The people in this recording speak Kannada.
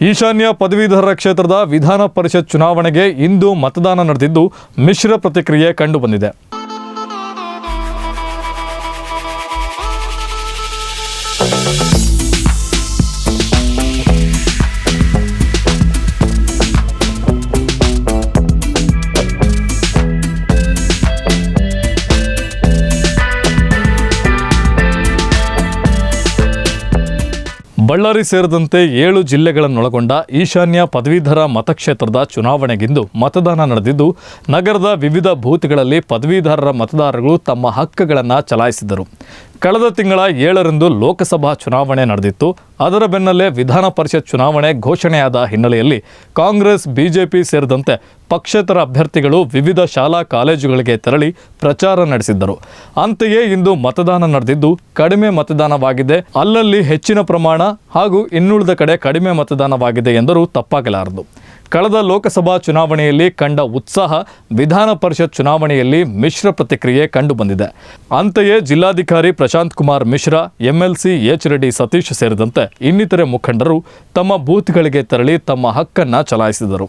ಈಶಾನ್ಯ ಪದವೀಧರ ಕ್ಷೇತ್ರದ ವಿಧಾನ ಪರಿಷತ್ ಚುನಾವಣೆಗೆ ಇಂದು ಮತದಾನ ನಡೆದಿದ್ದು ಮಿಶ್ರ ಪ್ರತಿಕ್ರಿಯೆ ಕಂಡುಬಂದಿದೆ. ಬಳ್ಳಾರಿ ಸೇರಿದಂತೆ ಏಳು ಜಿಲ್ಲೆಗಳನ್ನೊಳಗೊಂಡ ಈಶಾನ್ಯ ಪದವೀಧರ ಮತಕ್ಷೇತ್ರದ ಚುನಾವಣೆಗಿಂದು ಮತದಾನ ನಡೆದಿದ್ದು, ನಗರದ ವಿವಿಧ ಬೂತ್ಗಳಲ್ಲಿ ಪದವೀಧರರ ಮತದಾರರು ತಮ್ಮ ಹಕ್ಕುಗಳನ್ನು ಚಲಾಯಿಸಿದರು ಕಳೆದ ತಿಂಗಳ ಏಳರಂದು ಲೋಕಸಭಾ ಚುನಾವಣೆ ನಡೆದಿತ್ತು. ಅದರ ಬೆನ್ನಲ್ಲೇ ವಿಧಾನ ಪರಿಷತ್ ಚುನಾವಣೆ ಘೋಷಣೆಯಾದ ಹಿನ್ನೆಲೆಯಲ್ಲಿ ಕಾಂಗ್ರೆಸ್, ಬಿಜೆಪಿ ಸೇರಿದಂತೆ ಪಕ್ಷೇತರ ಅಭ್ಯರ್ಥಿಗಳು ವಿವಿಧ ಶಾಲಾ ಕಾಲೇಜುಗಳಿಗೆ ತೆರಳಿ ಪ್ರಚಾರ ನಡೆಸಿದ್ದರು. ಅಂತೆಯೇ ಇಂದು ಮತದಾನ ನಡೆದಿದ್ದು, ಕಡಿಮೆ ಮತದಾನವಾಗಿದೆ. ಅಲ್ಲಲ್ಲಿ ಹೆಚ್ಚಿನ ಪ್ರಮಾಣ ಹಾಗೂ ಇನ್ನುಳಿದ ಕಡೆ ಕಡಿಮೆ ಮತದಾನವಾಗಿದೆ ಎಂದರೂ ತಪ್ಪಾಗಲಾರದು. ಕಳೆದ ಲೋಕಸಭಾ ಚುನಾವಣೆಯಲ್ಲಿ ಕಂಡ ಉತ್ಸಾಹ ವಿಧಾನ ಪರಿಷತ್ ಚುನಾವಣೆಯಲ್ಲಿ ಮಿಶ್ರ ಪ್ರತಿಕ್ರಿಯೆ ಕಂಡುಬಂದಿದೆ. ಅಂತೆಯೇ ಜಿಲ್ಲಾಧಿಕಾರಿ ಪ್ರಶಾಂತ್ ಕುಮಾರ್ ಮಿಶ್ರಾ, ಎಂಎಲ್ಸಿ ಎಚ್ ರೆಡ್ಡಿ ಸತೀಶ್ ಸೇರಿದಂತೆ ಇನ್ನಿತರೆ ಮುಖಂಡರು ತಮ್ಮ ಬೂತ್ಗಳಿಗೆ ತೆರಳಿ ತಮ್ಮ ಹಕ್ಕನ್ನು ಚಲಾಯಿಸಿದರು.